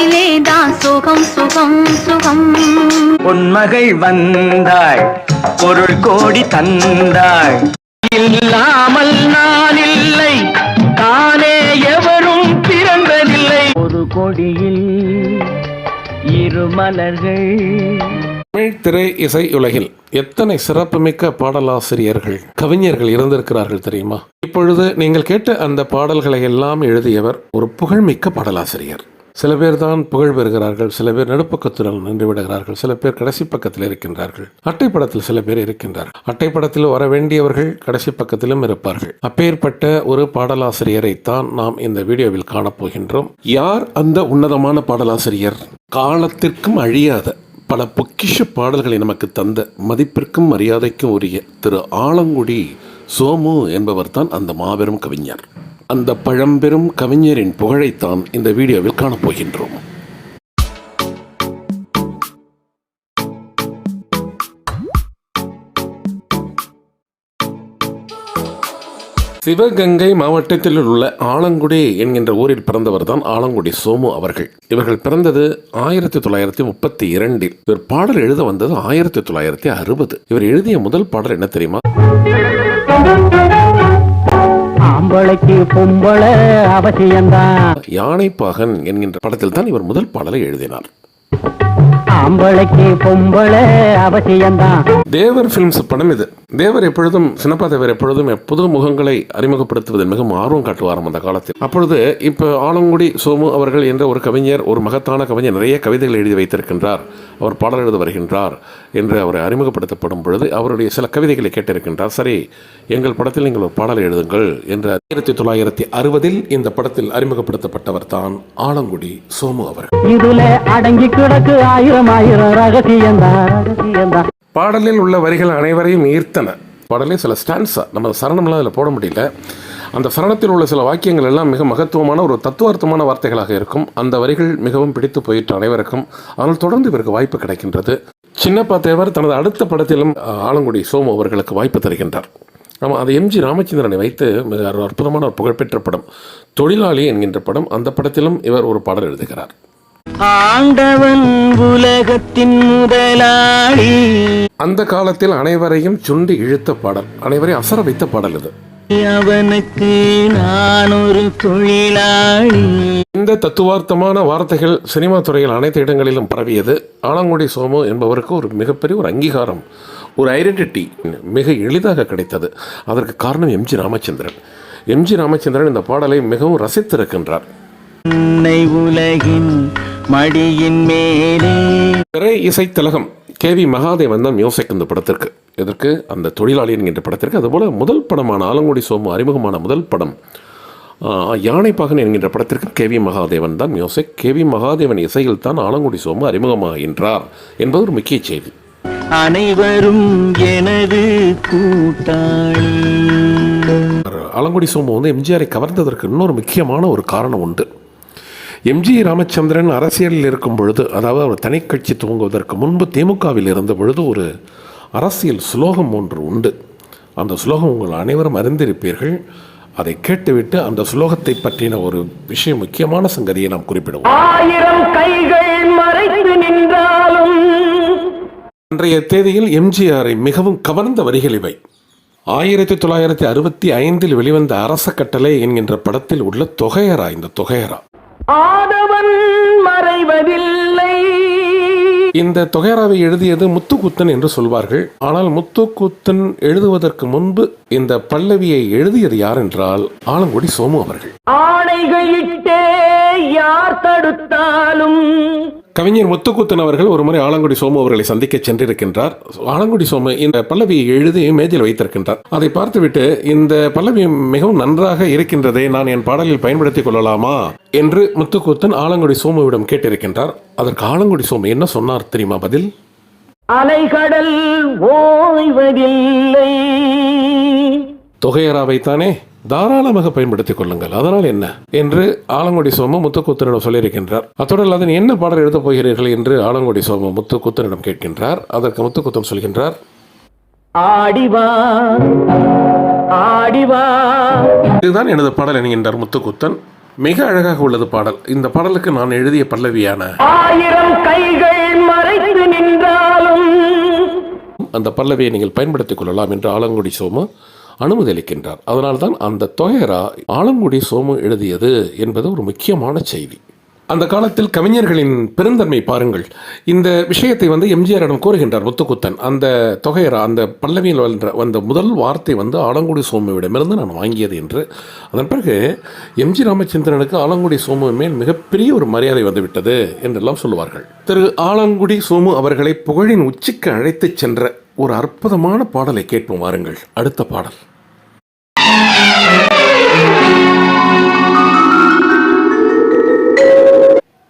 வாழ்விலே தான் சுகம் சுகம் சுகம். பொன்மகள் வந்தாள் பொருள் கோடி தந்தாள் இல்லாமல் நான் இல்லை தானே எவரும் பிறந்ததில்லை. ஒரு கொடியில் இரு மலர்கள். தமிழ் திரை இசை உலகில் எத்தனை சிறப்புமிக்க பாடலாசிரியர்கள் கவிஞர்கள் இருந்திருக்கிறார்கள் தெரியுமா? இப்பொழுது நீங்கள் கேட்ட அந்த பாடல்களை எல்லாம் எழுதியவர் ஒரு புகழ்மிக்க பாடலாசிரியர். சில பேர் தான் புகழ் பெறுகிறார்கள் சில பேர் நடுப்பக்கத்துடன் நின்று விடுகிறார்கள் சில பேர் கடைசி பக்கத்தில் இருக்கின்றார்கள். அட்டைப்படத்தில் சில பேர் இருக்கின்றார்கள். அட்டைப்படத்தில் வர வேண்டியவர்கள் கடைசி பக்கத்திலும் இருப்பார்கள். அப்பேற்பட்ட ஒரு பாடலாசிரியரை தான் நாம் இந்த வீடியோவில் காணப்போகின்றோம் யார் அந்த உன்னதமான பாடலாசிரியர்? காலத்திற்கும் அழியாத பல பொக்கிஷ பாடல்களை நமக்கு தந்த மதிப்பிற்கும் மரியாதைக்கும் உரிய திரு ஆலங்குடி சோமு என்பவர் தான் அந்த மாபெரும் கவிஞர். அந்த பழம்பெரும் கவிஞரின் புகழைத்தான் இந்த வீடியோவில் காணப்போகின்றோம். சிவகங்கை மாவட்டத்தில் உள்ள ஆலங்குடி என்கின்ற ஊரில் பிறந்தவர் தான் ஆலங்குடி சோமு அவர்கள். இவர்கள் பிறந்தது ஆயிரத்தி தொள்ளாயிரத்தி முப்பத்தி இரண்டில். இவர் பாடல் எழுத வந்தது ஆயிரத்தி தொள்ளாயிரத்தி அறுபது. இவர் எழுதிய முதல் பாடல் என்ன தெரியுமா? ஆம்பளைக்கு பொம்பளை அவசியம்தான். யானைப்பாகன் என்கின்ற படத்தில் தான் இவர் முதல் பாடலை எழுதினார். ஆம்பளைக்கு பொம்பளை அவசியம்தான். தேவர் ஃபிலிம்ஸ் படம் இது. தேவர் எப்பொழுதும் சின்னப்பா தேவர் எப்பொழுதும் புது முகங்களை அறிமுகப்படுத்துவதில் மிகவும் ஆர்வம் காட்டுவாராம் அந்த காலத்தில். அப்பொழுது இப்போ ஆலங்குடி சோமு அவர்கள் என்ற ஒரு கவிஞர் ஒரு மகத்தான கவிஞர் நிறைய கவிதைகள் எழுதி வைத்திருக்கின்றார். அவர் பாடல் எழுத வருகின்றார் என்று அவரை அறிமுகப்படுத்தப்படும் பொழுது அவருடைய சில கவிதைகளை கேட்டிருக்கின்றார். சரி எங்கள் படத்தில் நீங்கள் ஒரு பாடல் எழுதுங்கள் என்று ஆயிரத்தி தொள்ளாயிரத்தி அறுபதில் இந்த படத்தில் அறிமுகப்படுத்தப்பட்டவர் தான் ஆலங்குடி சோமு அவர்கள். இதுல அடங்கி கிடக்கு ஆயிரம் ஆயிரம் ரகசியந்தா. பாடலில் உள்ள வரிகள் அனைவரையும் ஈர்த்தன. பாடலே சில ஸ்டான்ஸா நம்ம சரணம்லாம் அதில் போட முடியல. அந்த சரணத்தில் உள்ள சில வாக்கியங்கள் எல்லாம் மிக மகத்துவமான ஒரு தத்துவார்த்தமான வார்த்தைகளாக இருக்கும். அந்த வரிகள் மிகவும் பிடித்து போயிட்டு அனைவருக்கும். அதனால் தொடர்ந்து இவருக்கு வாய்ப்பு கிடைக்கின்றது. சின்னப்பா தேவர் தனது அடுத்த படத்திலும் ஆலங்குடி சோமு அவர்களுக்கு வாய்ப்பு தருகின்றார். ஆமாம் அது எம்ஜி ராமச்சந்திரனை வைத்து மிக ஒரு அற்புதமான ஒரு புகழ்பெற்ற படம். தொழிலாளி என்கின்ற படம். அந்த படத்திலும் இவர் ஒரு பாடல் எழுதுகிறார். ஆண்டவன் உலகத்தின் முதலாளி. அந்த காலத்தில் அனைவரையும் சுண்டி இழுத்த பாடல் அனைவரையும் அசர வைத்த பாடல் இது. அவனுக்கு நான் ஒரு தொழிலாளி. இந்த தத்துவார்த்தமான வார்த்தைகள் சினிமா துறையில் அனைத்து இடங்களிலும் பரவியது. ஆலங்குடி சோமு என்பவருக்கு ஒரு மிகப்பெரிய ஒரு அங்கீகாரம் ஒரு ஐடென்டிட்டி மிக எளிதாக கிடைத்தது. அதற்கு காரணம் எம்ஜி ராமச்சந்திரன். எம்ஜி ராமச்சந்திரன் இந்த பாடலை மிகவும் ரசித்திருக்கின்றார். உலகின் மடியின் மேலே. திரை இசை திலகம் கே வி மகாதேவன் தான் மியூசிக் இந்த படத்திற்கு. இதற்கு அந்த தொழிலாளி என்கின்ற படத்திற்கு. அதுபோல முதல் படமான ஆலங்குடி சோமு அறிமுகமான முதல் படம் யானைப்பாகன் என்கின்ற படத்திற்கு கே வி மகாதேவன் தான் மியூசிக். கே வி மகாதேவன் இசையில் தான் ஆலங்குடி சோமு அறிமுகமாகின்றார் என்பது ஒரு முக்கிய செய்தி. அனைவரும் எனது கூட்டாளி. ஆலங்குடி சோமு வந்து எம்ஜிஆரை கவர்ந்ததற்கு இன்னொரு முக்கியமான ஒரு காரணம் உண்டு. எம்ஜி ராமச்சந்திரன் அரசியலில் இருக்கும் பொழுது அதாவது அவர் தனிக்கட்சி துவங்குவதற்கு முன்பு திமுகவில் இருந்த பொழுது ஒரு அரசியல் ஸ்லோகம் ஒன்று உண்டு. அந்த ஸ்லோகம் உங்கள் அனைவரும் அறிந்திருப்பீர்கள். அதை கேட்டுவிட்டு அந்த ஸ்லோகத்தை பற்றின ஒரு விஷயம் முக்கியமான சங்கதியை நாம் குறிப்பிடுவோம். ஆயிரம் கைகள் மறைத்து நின்றாலும் அன்றைய தேதியில் எம்ஜிஆரை மிகவும் கவர்ந்த வரிகள் இவை. ஆயிரத்தி தொள்ளாயிரத்தி அறுபத்தி ஐந்தில் வெளிவந்த அரச கட்டளை என்கின்ற படத்தில் உள்ள தொகையரா இந்த தொகையரா? ஆதவன் மறைவதில்லை. இந்த தொகையராவை எழுதியது முத்துக்குத்தன் என்று சொல்வார்கள். ஆனால் முத்துக்குத்தன் எழுதுவதற்கு முன்பு இந்த பல்லவியை எழுதியது யார் என்றால் ஆலங்குடி சோமு அவர்கள். ஆணைகள் கவிஞர் முத்துக்குத்தன் அவர்கள் ஒரு முறை ஆலங்குடி சோமு அவர்களை சந்திக்க சென்றிருக்கின்றார். ஆலங்குடி சோமு இந்த பல்லவியை எழுதி மேஜில் வைத்திருக்கின்றார். அதை பார்த்துவிட்டு இந்த பல்லவி மிகவும் நன்றாக இருக்கின்றதே நான் என் பாடலில் பயன்படுத்திக் கொள்ளலாமா? என்று முத்துக்குத்தன் ஆலங்குடி சோமுவிடம் கேட்டிருக்கின்றார். அதற்கு ஆலங்குடி சோமு என்ன சொன்னார் தெரியுமா பதில்? அலைகடல் ஓய்வதில்லை. தொகையராவை தானே தாராளமாக பயன்படுத்திக் கொள்ளுங்கள். அதனால் என்ன? என்று ஆலங்குடி சோமு முத்துக்குத்தனிடம் சொல்லியிருக்கின்றார். அத்துடன் அதன் என்ன பாடல் எழுதப் போகிறீர்கள் என்று ஆலங்குடி சோமு முத்துக்குத்தனிடம் கேட்கின்றார். அதற்கு முத்துக்குத்தன் சொல்கின்றார். ஆடிவா ஆடிவா. இதுதான் எனது பாடல் என்கின்றார் முத்துக்குத்தன். மிக அழகாக உள்ளது பாடல். இந்த பாடலுக்கு நான் எழுதிய பல்லவியான ஆயிரம் கைகள் மறைத்து நின்றாலும் அந்த பல்லவியை நீங்கள் பயன்படுத்திக் கொள்ளலாம் என்று ஆலங்குடி சோமு அனுமதி அளிக்கின்றார் அதனால்தான் அந்த தொகையரா ஆலங்குடி சோமு எழுதியது என்பது ஒரு முக்கியமான செய்தி. அந்த காலத்தில் கவிஞர்களின் பெருந்தன்மை பாருங்கள். இந்த விஷயத்தை வந்து எம்ஜிஆரிடம் கூறுகின்றார் முத்துக்குத்தன். அந்த தொகையரா அந்த பல்லவியில் வந்த வந்த முதல் வார்த்தை வந்து ஆலங்குடி சோமுவிடமிருந்து நான் வாங்கியது என்று. அதன் பிறகு எம்ஜி ராமச்சந்திரனுக்கு ஆலங்குடி சோமு மேல் மிகப்பெரிய ஒரு மரியாதை வந்துவிட்டது என்றெல்லாம் சொல்லுவார்கள். திரு ஆலங்குடி சோமு அவர்களை புகழின் உச்சிக்கு அழைத்துச் சென்ற ஒரு அற்புதமான பாடலை கேட்போம் வாருங்கள். அடுத்த பாடல்.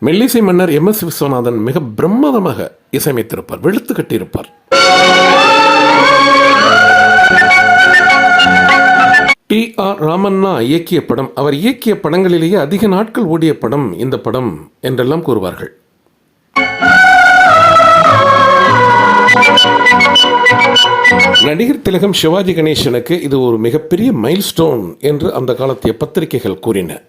மெல்லிசை மன்னர் எம் எஸ் விஸ்வநாதன் மிக பிரம்மாதமாக இசையமைத்திருப்பார் வெளுத்து கட்டியிருப்பார். டி ஆர் ராமண்ணா இயக்கிய படம் அவர் இயக்கிய படங்களிலேயே அதிக நாட்கள் ஓடிய படம் இந்த படம் என்றெல்லாம் கூறுவார்கள். நடிகர் திலகம் சிவாஜி கணேசனுக்கு இது ஒரு மிகப்பெரிய மைல்ஸ்டோன் என்று அந்த காலத்திய பத்திரிகைகள் கூறின.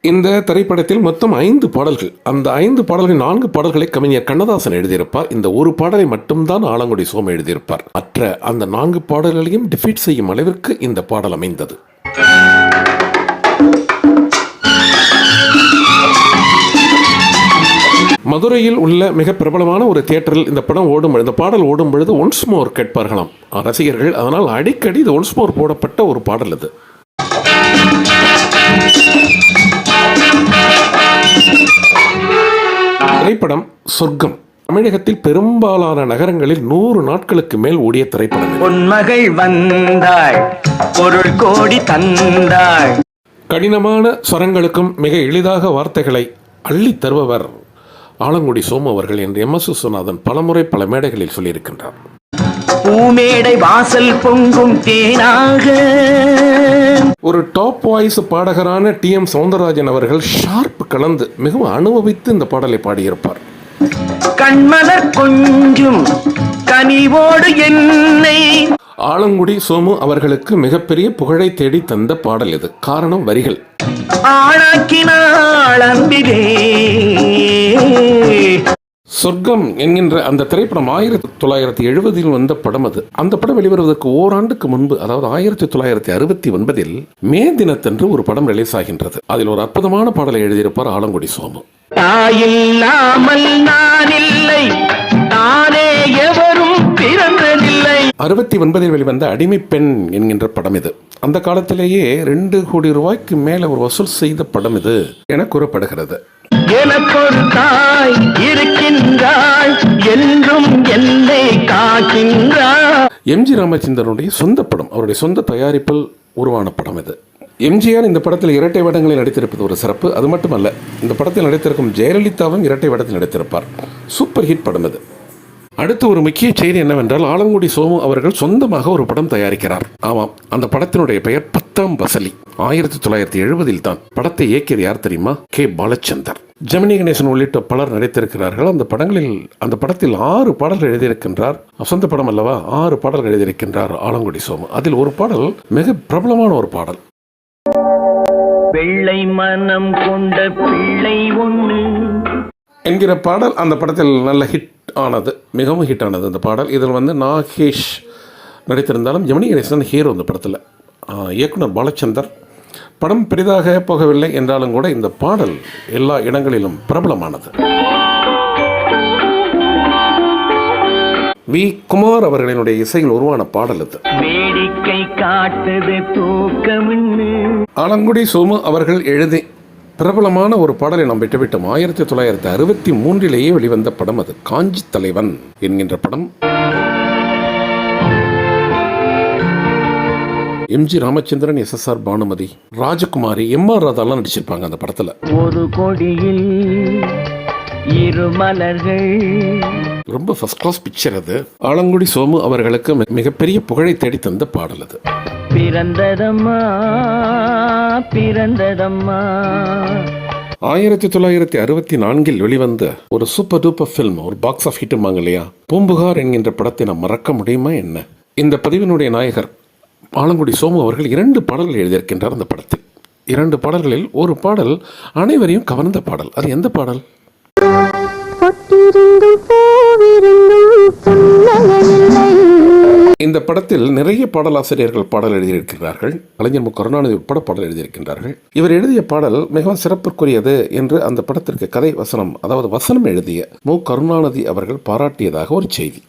இந்த திரைப்படத்தில் மொத்தம் ஐந்து பாடல்கள். அந்த ஐந்து பாடல்கள் நான்கு பாடல்களை கவிஞர் கண்ணதாசன் எழுதியிருப்பார். இந்த ஒரு பாடலை மட்டும்தான் ஆலங்குடி சோம எழுதியிருப்பார். மற்ற அந்த நான்கு பாடல்களையும் டிஃபீட் செய்யும் அளவிற்கு இந்த பாடல் அமைந்தது. மதுரையில் உள்ள மிக பிரபலமான ஒரு தியேட்டரில் இந்த படம் ஓடும் இந்த பாடல் ஓடும் பொழுது ஒன்ஸ் மோர் கேட்பார்களாம். ரசிகர்கள் அதனால் அடிக்கடி இது ஒன்ஸ் மோர் போடப்பட்ட ஒரு பாடல் இது திரைப்படம் சொர்க்கம். தமிழகத்தில் பெரும்பாலான நகரங்களில் நூறு நாட்களுக்கு மேல் ஓடிய திரைப்படம். பொன்மகள் வந்தாள் பொருள் கோடி தந்தாள் கடினமான ஸ்வரங்களுக்கும் மிக எளிதாக வார்த்தைகளை அள்ளித் தருபவர் ஆலங்குடி சோமு அவர்கள் என்று எம் எஸ் விஸ்வநாதன் பலமுறை பல மேடைகளில் சொல்லியிருக்கின்றார். பூமேடை வாசல் பொங்கும் தேனாக. ஒரு டாப் வாய்ஸ் பாடகரான டி எம் சவுந்தரராஜன் அவர்கள் ஷார்ப் கலந்து மிகவும் அனுபவித்து இந்த பாடலை பாடியிருப்பார். கண்மலர் கொஞ்சும் கனிவோடு என்னை ஆலங்குடி சோமு அவர்களுக்கு மிகப்பெரிய புகழை தேடி தந்த பாடல் இது. காரணம் வரிகள். சொர்க்கம் என்கின்ற அந்த திரைப்படம் ஆயிரத்தி தொள்ளாயிரத்தி எழுபதில் வந்த படம் அது. அந்த படம் வெளிவருவதற்கு ஓராண்டுக்கு முன்பு அதாவது ஆயிரத்தி தொள்ளாயிரத்தி அறுபத்தி ஒன்பதில் மே தினத்தன்று ஒரு படம் ரிலீஸ் ஆகின்றது. அதில் ஒரு அற்புதமான பாடலை எழுதியிருப்பார் ஆலங்குடி சோமு. தாயில்லாமல் நான் இல்லை தானே எவரும் பிறந்ததில்லை அறுபத்தி ஒன்பதில் வெளிவந்த அடிமை பெண் என்கின்ற படம் இது. அந்த காலத்திலேயே ரெண்டு கோடி ரூபாய்க்கு மேல ஒரு வசூல் செய்த படம் இது என கூறப்படுகிறது. எம்ஜி ராமச்சந்திரனுடைய சொந்த படம் அவருடைய சொந்த தயாரிப்பில் உருவான படம் இது. எம்ஜிஆர் இந்த படத்தில் இரட்டை வேடங்களில் நடித்திருப்பது ஒரு சிறப்பு. அது மட்டுமல்ல இந்த படத்தில் நடித்திருக்கும் ஜெயலலிதாவும் இரட்டை வேடத்தில் நடித்திருப்பார். சூப்பர் ஹிட் படம் இது. அடுத்து ஒரு முக்கிய செய்தி என்னவென்றால் ஆலங்குடி சோமு அவர்கள் சொந்தமாக ஒரு படம் தயாரிக்கிறார். ஆமாம் அந்த படத்தினுடைய பெயர் பத்தாம் வசலி. ஆயிரத்தி தொள்ளாயிரத்தி எழுபதில் தான் படத்தை இயக்கியது யார் தெரியுமா? கே. பாலச்சந்தர். ஜெமினி கணேசன் உள்ளிட்ட பலர் நடித்திருக்கிறார்கள். அந்த படங்களில் அந்த படத்தில் ஆறு பாடல்கள் எழுதியிருக்கின்றார். சொந்த படம் அல்லவா? ஆறு பாடல்கள் எழுதியிருக்கின்றார் ஆலங்குடி சோமு. அதில் ஒரு பாடல் மிக பிரபலமான ஒரு பாடல். வெள்ளை மனம் கொண்ட பிள்ளை ஒண்ணு என்கிற பாடல் அந்த படத்தில் நல்ல ஹிட் ஆனது மிகவும் ஹிட் ஆனது அந்த பாடல். இதில் வந்து நாகேஷ் நடித்திருந்தாலும் ஜெமினி கணேசன் ஹீரோ இந்த படத்தில். இயக்குனர் பாலச்சந்தர். படம் பெரிதாக போகவில்லை என்றாலும் கூட இந்த பாடல் எல்லா இடங்களிலும் பிரபலமானது. வி. குமார் அவர்களினுடைய இசையில் உருவான பாடல் இது. வேடிக்கை காட்டுது தூக்கமின்னு. ஆலங்குடி சோமு அவர்கள் எழுதி பிரபலமான ஒரு பாடலை நாம் விட்டுவிட்டோம் ஆயிரத்தி தொள்ளாயிரத்தி அறுபத்தி மூன்றிலேயே வெளிவந்த படம் அது. காஞ்சி தலைவன் என்கின்ற படம். M G Ramachandran S. S. R. Bhanumathi Rajakumari M. R. ராதாலாம் நடிச்சிருப்பாங்க அந்த படத்துல. ஒரு கொடியில் இரு ரொம்ப ஃபர்ஸ்ட் கிளாஸ் பிக்சர் அது. ஆலங்குடி சோமு அவர்களுக்கு மிகப்பெரிய புகழை தேடி தந்த பாடல் அது. பிறந்ததம்மா பிறந்ததம்மா. ஆயிரத்தி தொள்ளாயிரத்தி அறுபத்தி நான்கில் வெளிவந்த ஒரு சூப்பர் டூப்பர் ஃபில்ம் ஒரு பாக்ஸ் ஆஃப் ஹிட்டுமாங்க இல்லையா? பூம்புகார் என்கின்ற படத்தை நாம் மறக்க முடியுமா என்ன? இந்த பதிவினுடைய நாயகர் ஆலங்குடி சோமு அவர்கள் இரண்டு பாடல்கள் எழுதியிருக்கின்றார் அந்த படத்தில். இரண்டு பாடல்களில் ஒரு பாடல் அனைவரையும் கவர்ந்த பாடல். அது எந்த பாடல்? இந்த படத்தில் நிறைய பாடலாசிரியர்கள் பாடல் எழுதியிருக்கிறார்கள் கலைஞர் மு. கருணாநிதி உட்பட பாடல் எழுதியிருக்கின்றார்கள். இவர் எழுதிய பாடல் மிகவும் சிறப்புக்குரியது என்று அந்த படத்திற்கு கதை வசனம் அதாவது வசனம் எழுதிய மு. கருணாநிதி அவர்கள் பாராட்டியதாக ஒரு செய்தி.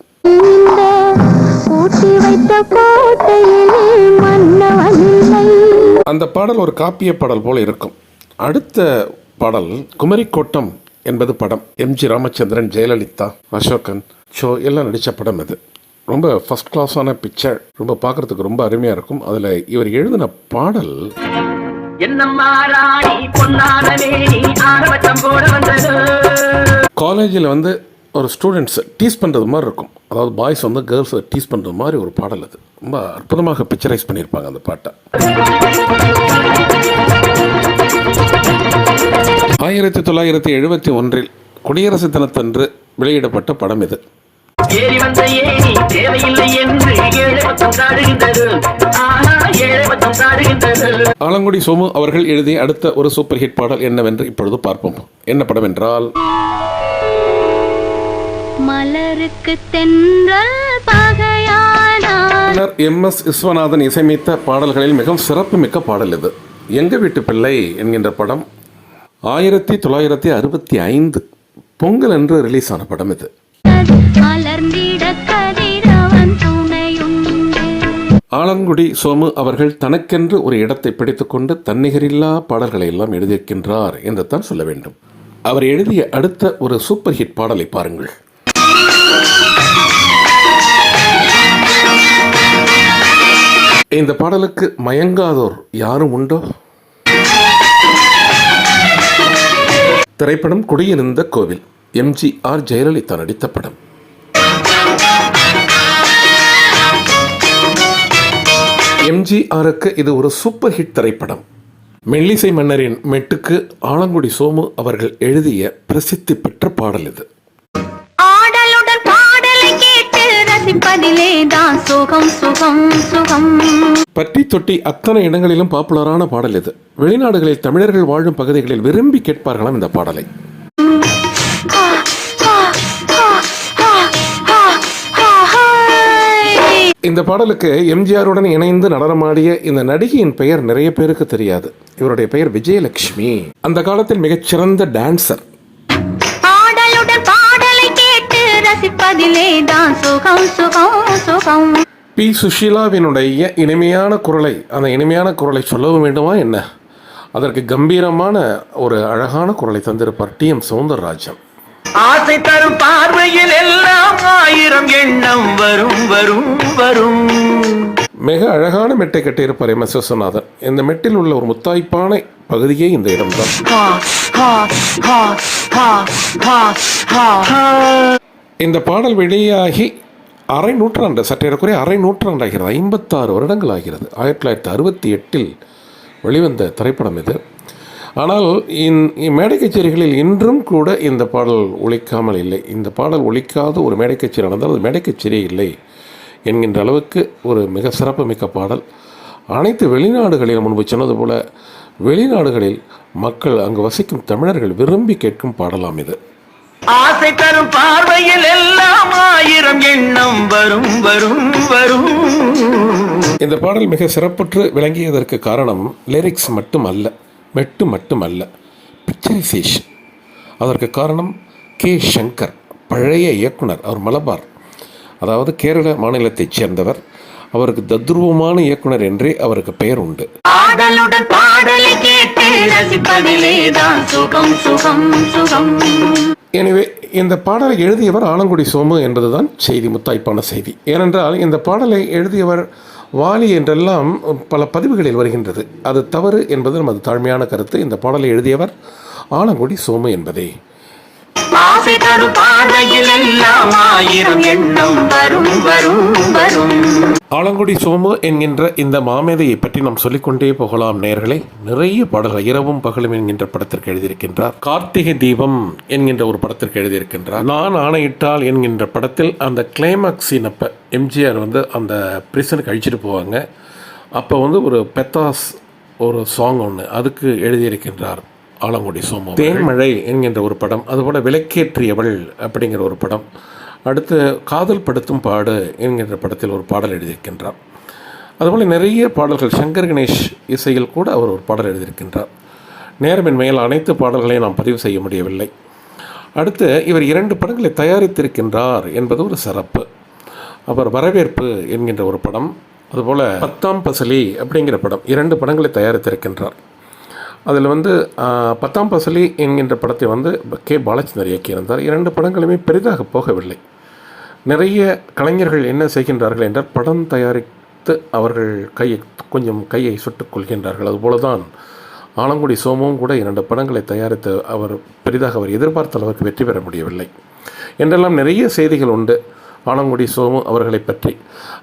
அந்த பாடல் ஒரு காப்பிய பாடல் போல இருக்கும். அடுத்த பாடல் குமரிக்கோட்டம் என்பது படம். M G Ramachandran Jayalalitha Asokan. Show எல்லாம் நடித்த படம் இது ரொம்ப ஃபர்ஸ்ட் கிளாஸான பிக்சர் ரொம்ப பார்க்கறதுக்கு ரொம்ப அருமையாக இருக்கும். அதில் இவர் எழுதின பாடல் காலேஜில் வந்து ஒரு ஸ்டூடெண்ட்ஸ் டீஸ் பண்ணுறது மாதிரி இருக்கும். அதாவது பாய்ஸ் வந்து கேர்ள்ஸை டீஸ் பண்ணுறது மாதிரி ஒரு பாடல் அது. ரொம்ப அற்புதமாக பிக்சரைஸ் பண்ணியிருப்பாங்க அந்த பாட்டை. ஆயிரத்தி தொள்ளாயிரத்தி எழுபத்தி ஒன்றில் குடியரசு தினத்தன்று வெளியிடப்பட்ட படம் இது. ஏறி வந்த ஏணி தேவையில்லை என்று ஏழை பக்கம் காடுகின்றது ஆலங்குடி சோமு அவர்கள் எழுதிய அடுத்த ஒரு சூப்பர் ஹிட் பாடல் என்னவென்று இப்பொழுது பார்ப்போம். என்ன படம் என்றால் மலருக்கு தென்றல் எம் எஸ் விஸ்வநாதன் இசையமைத்த பாடல்களில் மிகவும் சிறப்புமிக்க பாடல் இது. எங்க வீட்டு பிள்ளை என்கின்ற படம் ஆயிரத்தி தொள்ளாயிரத்தி அறுபத்தி ஐந்து பொங்கல் என்று ரிலீஸ் ஆன படம் இது. ஆலங்குடி சோமு அவர்கள் தனக்கென்று ஒரு இடத்தை பிடித்துக்கொண்டு தன்னிகரில்லா பாடல்களை எல்லாம் எழுதியிருக்கின்றார் என்று தான் சொல்ல வேண்டும். அவர் எழுதிய அடுத்த ஒரு சூப்பர் ஹிட் பாடலை பாருங்கள். இந்த பாடலுக்கு மயங்காதோர் யாரும் உண்டோ? திரைப்படம் குடியிருந்த கோவில். எம்ஜிஆர் ஜெயலலிதா நடித்த படம். எம்ஜிஆருக்கு இது ஒரு சூப்பர் ஹிட் திரைப்படம். மெல்லிசை மன்னரின் மெட்டுக்கு ஆலங்குடி சோமு அவர்கள் எழுதிய பிரசித்தி பெற்ற பாடல் இது. பட்டி தொட்டி அத்தனை இடங்களிலும் பாப்புலரான பாடல் இது. வெளிநாடுகளில் தமிழர்கள் வாழும் பகுதிகளில் விரும்பி கேட்பார்களாம் இந்த பாடலை. இந்த பாடலுக்கு எம்ஜிஆருடன் இணைந்து நடனமாடிய இந்த நடிகையின் பெயர் நிறைய பேருக்கு தெரியாது. இவருடைய பெயர் விஜயலட்சுமி. அந்த காலத்தில் மிகச்சிறந்த டான்சர் பி. சுஷீலாவினுடைய இனிமையான குரலை அந்த இனிமையான குரலை சொல்லவும் வேண்டுமா என்ன? அதற்கு கம்பீரமான ஒரு அழகான குரலை தந்திருப்பார் டி. எம். சௌந்தரராஜன் ஆசை தரும் பார்வையில் எல்லாம் ஆயிரம் எண்ணம் வரும் வரும் வரும். மிக அழகான மெட்டை கட்டியிருப்பார் எம் எஸ் விஸ்வநாதன். இந்த மெட்டில் உள்ள ஒரு முத்தாய்ப்பான பகுதியே இந்த இடம்தான். ஹா, ஹா, ஹா, ஹா, ஹா, ஹா, ஹா. இந்த பாடல் வெளியாகி அரை நூற்றாண்டு சற்றேறக்குறைய அரை நூற்றாண்டு ஆகிறது ஐம்பத்தாறு வருடங்கள் ஆகிறது. ஆயிரத்தி தொள்ளாயிரத்தி அறுபத்தி எட்டில் வெளிவந்த திரைப்படம் இது. ஆனால் இன் மேடை கச்சேரிகளில் இன்றும் கூட இந்த பாடல் ஒழிக்காமல் இல்லை. இந்த பாடல் ஒழிக்காத ஒரு மேடை கச்சேரி நடந்தால் அது மேடை கச்சேரியே இல்லை என்கின்ற அளவுக்கு ஒரு மிக சிறப்புமிக்க பாடல். அனைத்து வெளிநாடுகளில் முன்பு சொன்னது போல வெளிநாடுகளில் மக்கள் அங்கு வசிக்கும் தமிழர்கள் விரும்பி கேட்கும் பாடலாம் இது. ஆசை தரும் பார்வையில் எல்லாம் ஆயிரம் எண்ணம் வரும் வரும் வரும். இந்த பாடல் மிக சிறப்புற்று விளங்கியதற்கு காரணம் லிரிக்ஸ் மட்டும் அல்ல மெட்டு மட்டும் அல்ல பிக்சரைசேஷன் அதற்கு காரணம் கே. சங்கர் பழைய இயக்குனர் அவர் மலபார். அதாவது கேரள மாநிலத்தைச் சேர்ந்தவர். அவருக்கு தத்ரூபமான இயக்குனர் என்றே அவருக்கு பெயர் உண்டு. எனவே இந்த பாடலை எழுதியவர் ஆலங்குடி சோமு என்பதுதான் செய்தி முத்தாய்ப்பான செய்தி. ஏனென்றால் இந்த பாடலை எழுதியவர் வாலி என்றெல்லாம் பல பதிவுகளில் வருகின்றது. அது தவறு என்பது நமது தாழ்மையான கருத்து. இந்த பாடலை எழுதியவர் ஆலங்குடி சோமு என்பதே. ஆசை தரும் பாதையில் எல்லாம் ஆயிரம் எண்ணம் வரும் வரும் வரும். ஆலங்குடி சோமு என்கின்ற இந்த மாமேதையை பற்றி நாம் சொல்லிக்கொண்டே போகலாம் நேர்களை. நிறைய பாடல்கள் இரவும் பகலும் என்கின்ற படத்திற்கு எழுதியிருக்கின்றார். கார்த்திகை தீபம் என்கின்ற ஒரு படத்திற்கு எழுதியிருக்கின்றார். நான் ஆணையிட்டால் என்கின்ற படத்தில் அந்த கிளைமாக்ஸ் சீன் அப்போ எம்ஜிஆர் வந்து அந்த பிரிசனுக்கு அழிச்சிட்டு போவாங்க. அப்போ வந்து ஒரு பெத்தாஸ் ஒரு சாங் ஒன்று அதுக்கு எழுதியிருக்கின்றார். ஆலங்குடி சோமு தேன்மழை என்கின்ற ஒரு படம் அதுபோல் விளக்கேற்றியவள் அப்படிங்கிற ஒரு படம். அடுத்து காதல் படுத்தும் பாடு என்கின்ற படத்தில் ஒரு பாடல் எழுதியிருக்கின்றார். அதுபோல் நிறைய பாடல்கள் சங்கர் கணேஷ் இசையில் கூட அவர் ஒரு பாடல் எழுதியிருக்கின்றார். நேரமின்மையில் அனைத்து பாடல்களையும் நாம் பதிவு செய்ய முடியவில்லை. அடுத்து இவர் இரண்டு படங்களை தயாரித்திருக்கின்றார் என்பது ஒரு சிறப்பு. அவர் வரவேற்பு என்கின்ற ஒரு படம் அதுபோல் பத்தாம் பசலி அப்படிங்கிற படம் இரண்டு படங்களை தயாரித்திருக்கின்றார். அதில் வந்து பத்தாம் பசலி என்கின்ற படத்தை வந்து கே. பாலச்சந்தர் இயக்கியிருந்தார். இரண்டு படங்களுமே பெரிதாக போகவில்லை. நிறைய கலைஞர்கள் என்ன செய்கின்றார்கள் என்றால் படம் தயாரித்து அவர்கள் கையை கொஞ்சம் கையை சுட்டுக்கொள்கின்றார்கள் அதுபோல தான் ஆலங்குடி சோமும் கூட இரண்டு படங்களை தயாரித்து அவர் பெரிதாக அவர் எதிர்பார்த்த அளவுக்கு வெற்றி பெற முடியவில்லை. என்றெல்லாம் நிறைய செய்திகள் உண்டு. ஆலங்குடி சோமு அவர்களை பற்றி.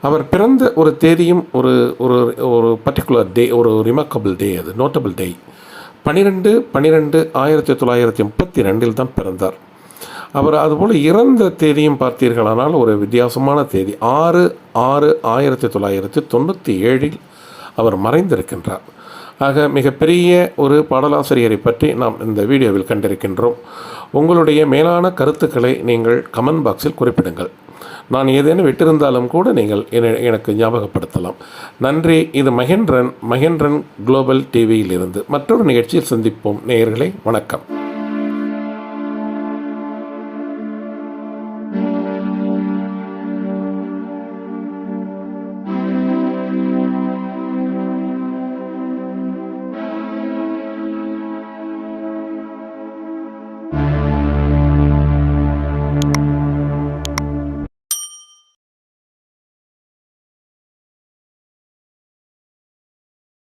அவர் பிறந்த ஒரு தேதியும் ஒரு ஒரு ஒரு பர்டிகுலர் டே ஒரு ரிமார்க்கபிள் டே அது நோட்டபிள் டே பன்னிரெண்டு பன்னிரெண்டு ஆயிரத்தி தொள்ளாயிரத்தி முப்பத்தி ரெண்டில் தான் பிறந்தார். அவர் அதுபோல் இறந்த தேதியும் பார்த்தீர்களானால் ஒரு வித்தியாசமான தேதி. ஆறு ஆறு ஆயிரத்தி தொள்ளாயிரத்தி தொண்ணூற்றி ஏழில் அவர் மறைந்திருக்கின்றார். ஆக மிகப்பெரிய ஒரு பாடலாசிரியரை பற்றி நாம் இந்த வீடியோவில் கண்டிருக்கின்றோம். உங்களுடைய மேலான கருத்துக்களை நீங்கள் கமெண்ட் பாக்ஸில் குறிப்பிடுங்கள். நான் ஏதேனும் விட்டிருந்தாலும் கூட நீங்கள் என- எனக்கு ஞாபகப்படுத்தலாம். நன்றி இது மகேந்திரன் மகேந்திரன் குளோபல் டிவியில் இருந்து மற்றொரு நிகழ்ச்சியில் சந்திப்போம். நேயர்களே வணக்கம்.